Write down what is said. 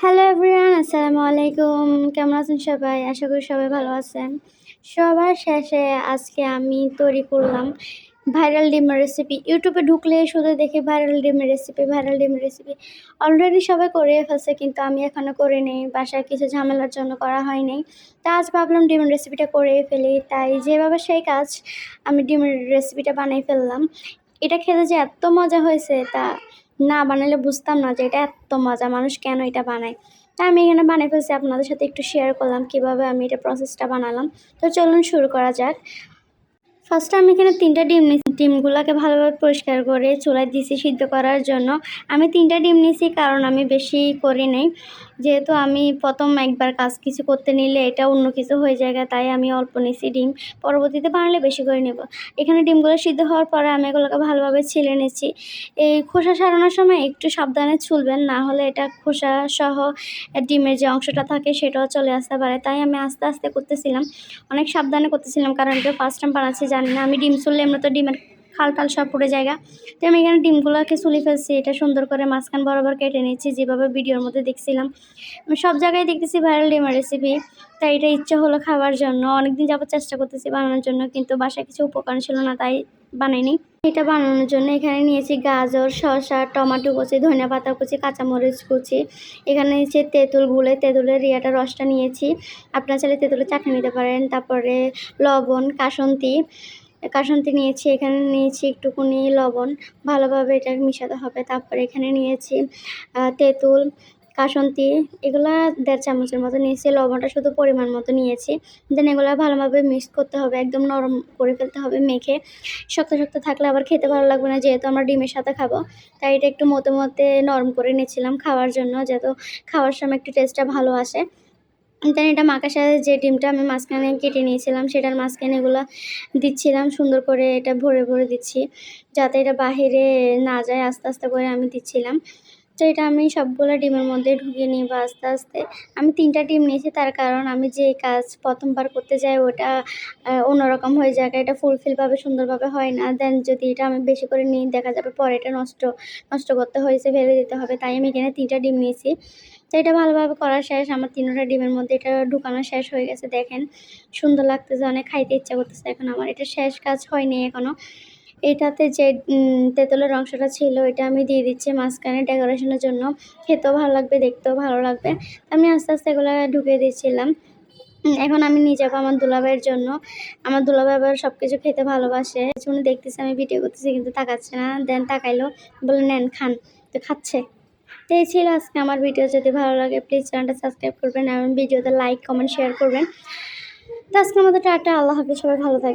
Hello everyone আসসালামু আলাইকুম কেমন আছেন সবাই? আশা করি সবাই ভালো আছেন। সবার শেষে আজকে আমি তৈরি করলাম ভাইরাল ডিমের রেসিপি ইউটিউবে ঢুকলে শুধু দেখি ভাইরাল ডিমের রেসিপি ভাইরাল ডিমের রেসিপি অলরেডি সবাই করে ফেলছে, কিন্তু আমি এখনও করে নেই। বাসায় কিছু ঝামেলার জন্য করা হয়নি তা আজ ভাবলাম ডিমের রেসিপিটা করে ফেলি। তাই যেভাবে সেই কাজ আমি ডিমের রেসিপিটা বানিয়ে ফেললাম। এটা খেতে যে এত মজা হয়েছে, তা না বানালে বুঝতাম না যে এটা এত মজা, মানুষ কেন এটা বানায়? তা আমি এখানে বানিয়ে ফেলছি, আপনাদের সাথে একটু শেয়ার করলাম কীভাবে আমি এটা প্রসেসটা বানালাম। তো চলুন শুরু করা যাক। ফার্স্টে আমি এখানে তিনটা ডিম নিয়েছি ডিমগুলোকে ভালোভাবে পরিষ্কার করে চুলায় দিয়েছি সিদ্ধ করার জন্য। আমি তিনটা ডিম নিয়েছি কারণ আমি বেশি করি নাই। যেহেতু আমি প্রথম একবার কাজ কিছু করতে নিলে এটা অন্য কিছু হয়ে যায় তাই আমি অল্প নিয়েছি ডিম। পরবর্তীতে বানালে বেশি করে নেব। এখানে ডিমগুলো সিদ্ধ হওয়ার পরে আমি এগুলোকে ভালোভাবে ছিলে নিয়েছি এই খোসা সারানোর সময় একটু সাবধানে ছুলবেন, না হলে এটা খোসা সহ ডিমের যে অংশটা থাকে সেটাও চলে আসতে পারে। তাই আমি আস্তে আস্তে করতেছিলাম। অনেক সাবধানে করতেছিলাম কারণ এটা ফার্স্ট টাইম বানাচ্ছি জানি না, আমি ডিম চুললে এমনি তো ডিমের খাল টাল সব পড়ে জায়গা তো আমি এখানে ডিমগুলোকে চুলি ফেলছি, এটা সুন্দর করে মাঝখান বরাবর কেটে নিচ্ছি যেভাবে ভিডিওর মধ্যে দেখছিলাম। আমি সব জায়গায় দেখতেছি ভাইরাল ডিমের রেসিপি তাই এটা ইচ্ছা হলো খাওয়ার জন্য। অনেকদিন যাবত চেষ্টা করতেছি বানানোর জন্য, কিন্তু বাসায় কিছু উপকরণ ছিল না, তাই বানাইনি। এটা বানানোর জন্য এখানে নিয়েছি গাজর, শসা, টমাটো কুচি, ধনিয়া পাতা কুচি, কাঁচামরিচ কুচি। এখানে নিয়েছি তেঁতুল গুলে, তেঁতুলের রিয়াটা, রসটা নিয়েছি। আপনার চাইলে তেঁতুলের চাটনি নিতে পারেন। তারপরে লবণ, কাসন্তি। কাসন্তি নিয়েছি, এখানে নিয়েছি একটুকুনি লবণ। ভালোভাবে এটা মিশাতে হবে। তারপরে এখানে নিয়েছি তেঁতুল কাসন্তি, এগুলো দেড় চামচের মতো নিয়েছি, লবণটা শুধু পরিমাণ মতো নিয়েছি। দেন এগুলো ভালোভাবে মিক্স করতে হবে, একদম নরম করে ফেলতে হবে, মেখে। শক্ত শক্ত থাকলে আবার খেতে ভালো লাগবে না, যেহেতু আমরা ডিমের সাথে খাব। তাই এটা একটু মতো মতে নরম করে নিয়েছিলাম খাওয়ার জন্য, যেহেতু খাওয়ার সময় একটু টেস্টটা ভালো আসে। দেন এটা মাখার সাথে যে ডিমটা আমি মাঝখানে কেটে নিয়েছিলাম, সেটার মাঝখানে এগুলো দিচ্ছিলাম, সুন্দর করে এটা ভরে ভরে দিচ্ছি। যাতে এটা বাহিরে না যায়, আস্তে আস্তে করে আমি দিচ্ছিলাম। তো এটা আমি সবগুলো ডিমের মধ্যে ঢুকিয়ে নিব আস্তে আস্তে। আমি তিনটা ডিম নিয়েছি, তার কারণ আমি যে কাজ প্রথমবার করতে যাই ওটা অন্যরকম হয়ে যায়, এটা ফুলফিলভাবে সুন্দরভাবে হয় না। দেন যদি এটা আমি বেশি করে নিই, দেখা যাবে পরে এটা নষ্ট নষ্ট করতে হয়েছে, ফেলে দিতে হবে। তাই আমি এখানে তিনটা ডিম নিয়েছি। তো এটা ভালোভাবে করা শেষ, আমার তিনটা ডিমের মধ্যে এটা ঢুকানো শেষ হয়ে গেছে, দেখেন। সুন্দর লাগতেছে, অনেক খাইতে ইচ্ছা করতেছে, এখন আমার এটা শেষ কাজ হয়নি এখনও এটাতে যে তেঁতুলের অংশটা ছিল, এটা আমি দিয়ে দিচ্ছি মাঝখানে ডেকোরেশনের জন্য। খেতেও ভালো লাগবে, দেখতেও ভালো লাগবে। আমি আস্তে আস্তে এগুলো ঢুকিয়ে দিচ্ছিলাম। এখন আমি নিয়ে যাব আমার দুলাভাইয়ের জন্য, আমার দুলাভাই আবার সব কিছু খেতে ভালোবাসে। উনি দেখতেছে, আমি ভিডিও করতেছি, কিন্তু তাকাচ্ছে না। দেন তাকাইলো বলে নেন, খান। তো খাচ্ছে। তো এই ছিল আজকে আমার ভিডিও। যদি ভালো লাগে প্লিজ চ্যানেলটা সাবস্ক্রাইব করবেন এবং ভিডিওতে লাইক কমেন্ট শেয়ার করবেন। তো আজকে আমাদের টাটা, আল্লাহ হাফিজ, সবাই ভালো থাকবে